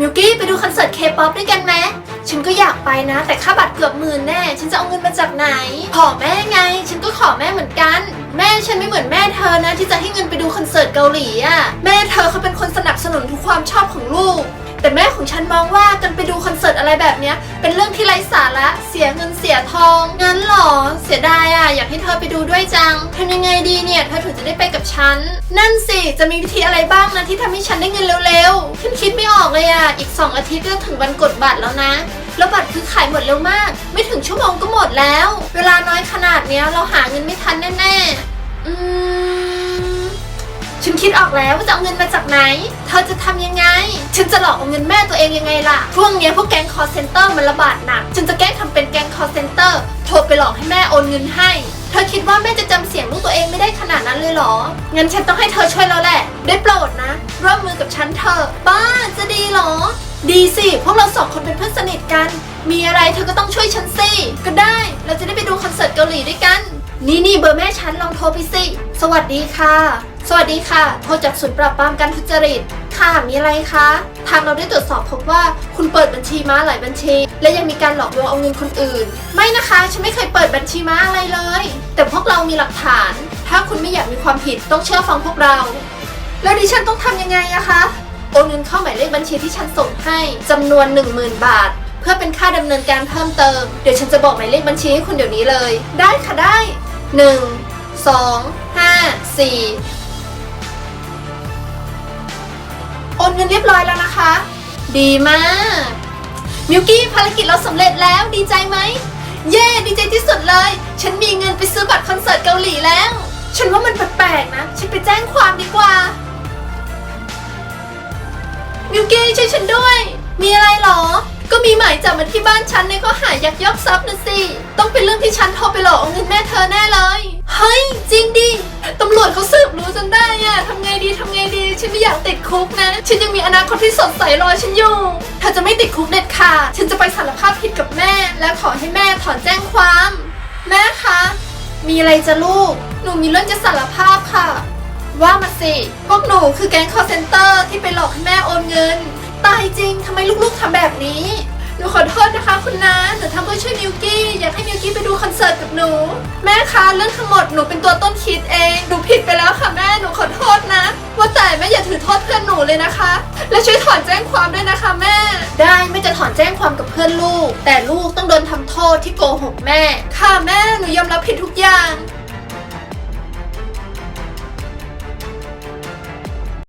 มิวกี้ไปดูคอนเสิร์ตเคป๊อปด้วยกันไหมฉันก็อยากไปนะ แต่ค่าบัตรเกือบหมื่นแน่ ฉันจะเอาเงินมาจากไหน ขอแม่ไง ฉันก็ขอแม่เหมือนกัน แม่ฉันไม่เหมือนแม่เธอนะ ที่จะให้เงินไปดูคอนเสิร์ตเกาหลีอะแม่เธอเขาเป็นคนสนับสนุนทุกความชอบของลูก แต่แม่ของฉันมองว่าการไปดูคอนเสิร์ตอะไรแบบเนี้ย เป็นเรื่องที่ไร้สาระ เสียเงินเสียทอง งั้นเหรอ เสียดายอะ อยากให้เธอไปดูด้วยจังทำยังไงดีเนี่ย เธอถึงจะได้ไปกับฉัน นั่นสิ จะมีวิธีอะไรบ้างนะที่ทำให้ฉันได้เงินเร็วๆฉันคิดไม่ออกเลยอะ อีก 2 อาทิตย์ก็ถึงวันกดบัตรแล้วนะ แล้วบัตรคือขายหมดเร็วมาก ไม่ถึงชั่วโมงก็หมดแล้ว เวลาน้อยขนาดเนี้ยเราหาเงินไม่ทันแน่ๆ อืม ฉันคิดออกแล้วว่าจะเอาเงินมาจากไหน เธอจะทำยังไง นจะหลอกเอาเงินแม่ตัวเองยังไงล่ะ ช่วงนี้พวกแก๊งคอร์เซนเตอร์มันระบาดหนัก ฉันจะแกล้งทำเป็นแก๊งคอร์เซนเตอร์โทรไปหลอกให้แม่โอนเงินให้ เธอคิดว่าแม่จะจำเสียงลูกตัวเองไม่ได้ขนาดนั้นเลยเหรอ งั้นฉันต้องให้เธอช่วยแล้วแหละ ได้โปรดนะ ร่วมมือกับฉันเถอะบ้าจะดีเหรอ ดีสิ พวกเราสองคนเป็นเพื่อนสนิทกัน มีอะไรเธอก็ต้องช่วยฉันสิ ก็ได้ เราจะได้ไปดูคอนเสิร์ตเกาหลีด้วยกัน นี่นี่เบอร์แม่ฉันลองโทรไปสิ สวัสดีค่ะ สวัสดีค่ะ โทรจากศูนย์ปราบปรามการทุจริต ค่ะ มีอะไรคะ ทางเราได้ตรวจสอบพบว่าคุณเปิดบัญชีม้าหลายบัญชี และยังมีการหลอกลวงเอาเงินคนอื่น ไม่นะคะ ฉันไม่เคยเปิดบัญชีม้าอะไรเลย แต่พวกเรามีหลักฐาน ถ้าคุณไม่อยากมีความผิดต้องเชื่อฟังพวกเรา แล้วดิฉันต้องทำยังไงอะคะ โอนเงินเข้าหมายเลขบัญชีที่ฉันส่งให้จำนวน 10,000 บาท พื่อเป็นค่าดำเนินการเพิ่มเติม เดี๋ยวฉันจะบอกหมายเลขบัญชีให้คุณเดี๋ยวนี้เลย ได้ค่ะได้ 1 2 5 4โอนเงินเรียบร้อยแล้วนะคะ ดีมาก มิวกี้ภารกิจเราสำเร็จแล้วดีใจไหม เย้ดีใจที่สุดเลย ฉันมีเงินไปซื้อบัตรคอนเสิร์ตเกาหลีแล้ว ฉันว่ามันแปลกๆนะ ฉันไปแจ้งความดีกว่า มิวกี้ช่วยฉันด้วย มีอะไรหรอ ก็มีหมายจับมาที่บ้านฉันในข้อหายักยอกทรัพย์นะสิ ต้องเป็นเรื่องที่ฉันโทรไปหลอกเอาเงินแม่เธอแน่เลย เฮ้ย จริงดิ ตำรวจเขาสืบรู้จนได้อะทำไงดีทำไงดี ฉันไม่อยากติดคุกนะ ฉันยังมีอนาคตที่สดใสรอฉันอยู่ เธอจะไม่ติดคุกเด็ดขาด ฉันจะไปสารภาพผิดกับแม่ และขอให้แม่ถอนแจ้งความ แม่คะ มีอะไรจะลูก หนูมีเรื่องจะสารภาพค่ะ ว่ามาสิ พวกหนูคือแก๊งคอร์เซนเตอร์ที่ไปหลอกให้แม่โอนเงิน ตายจริงทำไมลูกๆทำแบบนี้ หนูขอโทษนะคะคุณน้าหนูทำเพื่อช่วยมิวกี้ อยากให้มิวกี้ไปดูคอนเสิร์ตกับหนู แม่คะเรื่องทั้งหมดหนูเป็นตัวต้นคิดเองหนูผิดไปแล้วค่ะแม่หนูขอโทษนะ ว่าแต่แม่อย่าถือโทษเพื่อนหนูเลยนะคะ และช่วยถอนแจ้งความด้วยนะคะแม่ ได้ไม่จะถอนแจ้งความกับเพื่อนลูก แต่ลูกต้องโดนทำโทษที่โกหกแม่ ค่ะแม่หนูยอมรับผิดทุกอย่าง